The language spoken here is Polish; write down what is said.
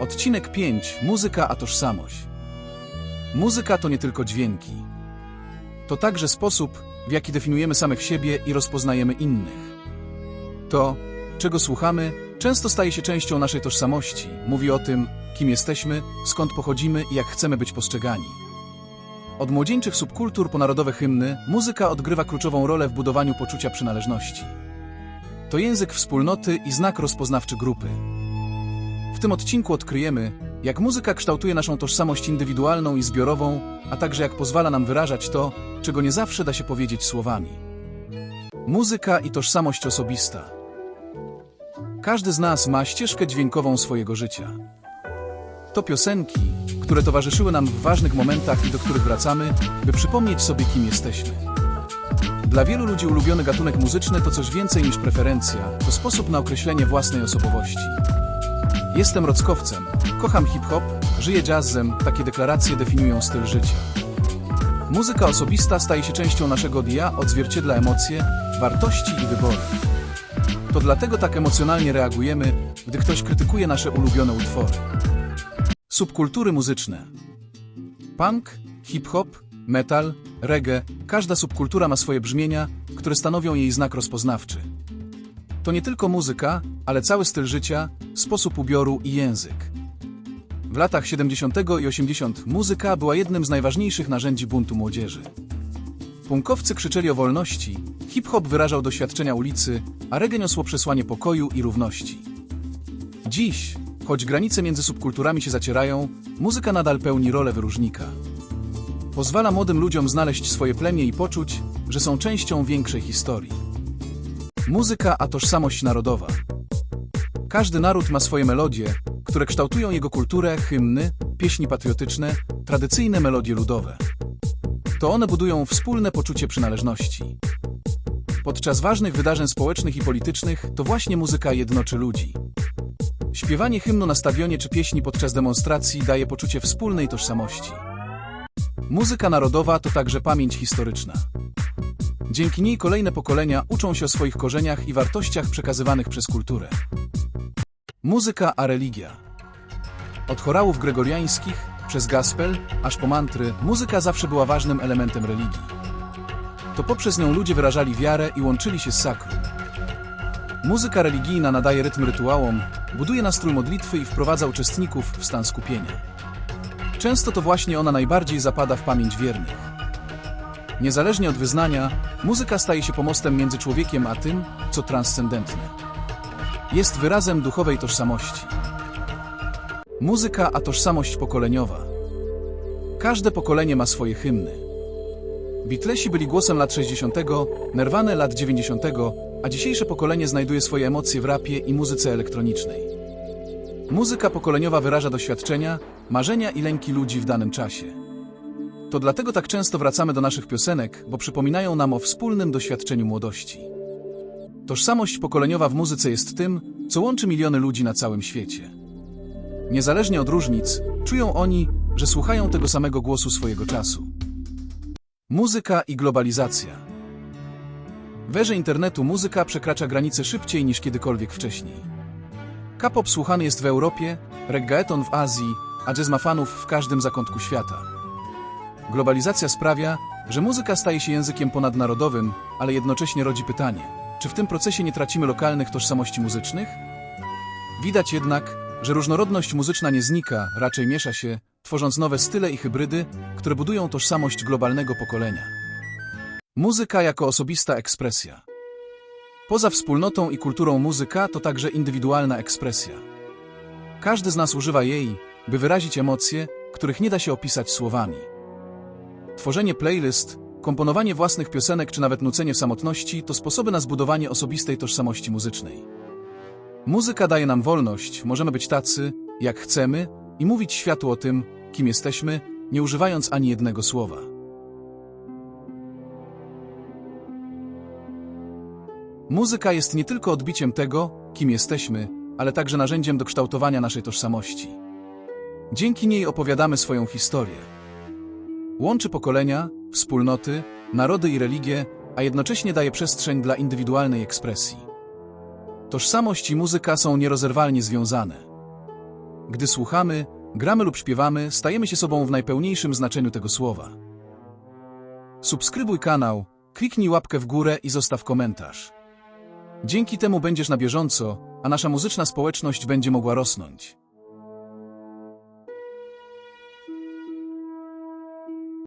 Odcinek 5. Muzyka a tożsamość. Muzyka to nie tylko dźwięki. To także sposób, w jaki definiujemy samych siebie i rozpoznajemy innych. To, czego słuchamy, często staje się częścią naszej tożsamości. Mówi o tym, kim jesteśmy, skąd pochodzimy i jak chcemy być postrzegani. Od młodzieńczych subkultur po narodowe hymny, muzyka odgrywa kluczową rolę w budowaniu poczucia przynależności. To język wspólnoty i znak rozpoznawczy grupy. W tym odcinku odkryjemy, jak muzyka kształtuje naszą tożsamość indywidualną i zbiorową, a także jak pozwala nam wyrażać to, czego nie zawsze da się powiedzieć słowami. Muzyka i tożsamość osobista. Każdy z nas ma ścieżkę dźwiękową swojego życia. To piosenki, które towarzyszyły nam w ważnych momentach i do których wracamy, by przypomnieć sobie, kim jesteśmy. Dla wielu ludzi ulubiony gatunek muzyczny to coś więcej niż preferencja, to sposób na określenie własnej osobowości. Jestem rockowcem, kocham hip-hop, żyję jazzem, takie deklaracje definiują styl życia. Muzyka osobista staje się częścią naszego dia, odzwierciedla emocje, wartości i wybory. To dlatego tak emocjonalnie reagujemy, gdy ktoś krytykuje nasze ulubione utwory. Subkultury muzyczne. Punk, hip-hop, metal, reggae, każda subkultura ma swoje brzmienia, które stanowią jej znak rozpoznawczy. To nie tylko muzyka, ale cały styl życia, sposób ubioru i język. W latach 70. i 80. muzyka była jednym z najważniejszych narzędzi buntu młodzieży. Punkowcy krzyczeli o wolności, hip-hop wyrażał doświadczenia ulicy, a reggae niosło przesłanie pokoju i równości. Dziś, choć granice między subkulturami się zacierają, muzyka nadal pełni rolę wyróżnika. Pozwala młodym ludziom znaleźć swoje plemię i poczuć, że są częścią większej historii. Muzyka a tożsamość narodowa. Każdy naród ma swoje melodie, które kształtują jego kulturę, hymny, pieśni patriotyczne, tradycyjne melodie ludowe. To one budują wspólne poczucie przynależności. Podczas ważnych wydarzeń społecznych i politycznych to właśnie muzyka jednoczy ludzi. Śpiewanie hymnu na stadionie czy pieśni podczas demonstracji daje poczucie wspólnej tożsamości. Muzyka narodowa to także pamięć historyczna. Dzięki niej kolejne pokolenia uczą się o swoich korzeniach i wartościach przekazywanych przez kulturę. Muzyka a religia. Od chorałów gregoriańskich, przez gospel, aż po mantry, muzyka zawsze była ważnym elementem religii. To poprzez nią ludzie wyrażali wiarę i łączyli się z sakrum. Muzyka religijna nadaje rytm rytuałom, buduje nastrój modlitwy i wprowadza uczestników w stan skupienia. Często to właśnie ona najbardziej zapada w pamięć wiernych. Niezależnie od wyznania, muzyka staje się pomostem między człowiekiem a tym, co transcendentne. Jest wyrazem duchowej tożsamości. Muzyka a tożsamość pokoleniowa. Każde pokolenie ma swoje hymny. Beatlesi byli głosem lat 60., Nirvana lat 90., a dzisiejsze pokolenie znajduje swoje emocje w rapie i muzyce elektronicznej. Muzyka pokoleniowa wyraża doświadczenia, marzenia i lęki ludzi w danym czasie. To dlatego tak często wracamy do naszych piosenek, bo przypominają nam o wspólnym doświadczeniu młodości. Tożsamość pokoleniowa w muzyce jest tym, co łączy miliony ludzi na całym świecie. Niezależnie od różnic, czują oni, że słuchają tego samego głosu swojego czasu. Muzyka i globalizacja. W erze internetu muzyka przekracza granice szybciej niż kiedykolwiek wcześniej. K-pop słuchany jest w Europie, reggaeton w Azji, a jazz ma fanów w każdym zakątku świata. Globalizacja sprawia, że muzyka staje się językiem ponadnarodowym, ale jednocześnie rodzi pytanie, czy w tym procesie nie tracimy lokalnych tożsamości muzycznych? Widać jednak, że różnorodność muzyczna nie znika, raczej miesza się, tworząc nowe style i hybrydy, które budują tożsamość globalnego pokolenia. Muzyka jako osobista ekspresja. Poza wspólnotą i kulturą muzyka to także indywidualna ekspresja. Każdy z nas używa jej, by wyrazić emocje, których nie da się opisać słowami. Tworzenie playlist, komponowanie własnych piosenek czy nawet nucenie w samotności to sposoby na zbudowanie osobistej tożsamości muzycznej. Muzyka daje nam wolność, możemy być tacy, jak chcemy i mówić światu o tym, kim jesteśmy, nie używając ani jednego słowa. Muzyka jest nie tylko odbiciem tego, kim jesteśmy, ale także narzędziem do kształtowania naszej tożsamości. Dzięki niej opowiadamy swoją historię. Łączy pokolenia, wspólnoty, narody i religie, a jednocześnie daje przestrzeń dla indywidualnej ekspresji. Tożsamość i muzyka są nierozerwalnie związane. Gdy słuchamy, gramy lub śpiewamy, stajemy się sobą w najpełniejszym znaczeniu tego słowa. Subskrybuj kanał, kliknij łapkę w górę i zostaw komentarz. Dzięki temu będziesz na bieżąco, a nasza muzyczna społeczność będzie mogła rosnąć.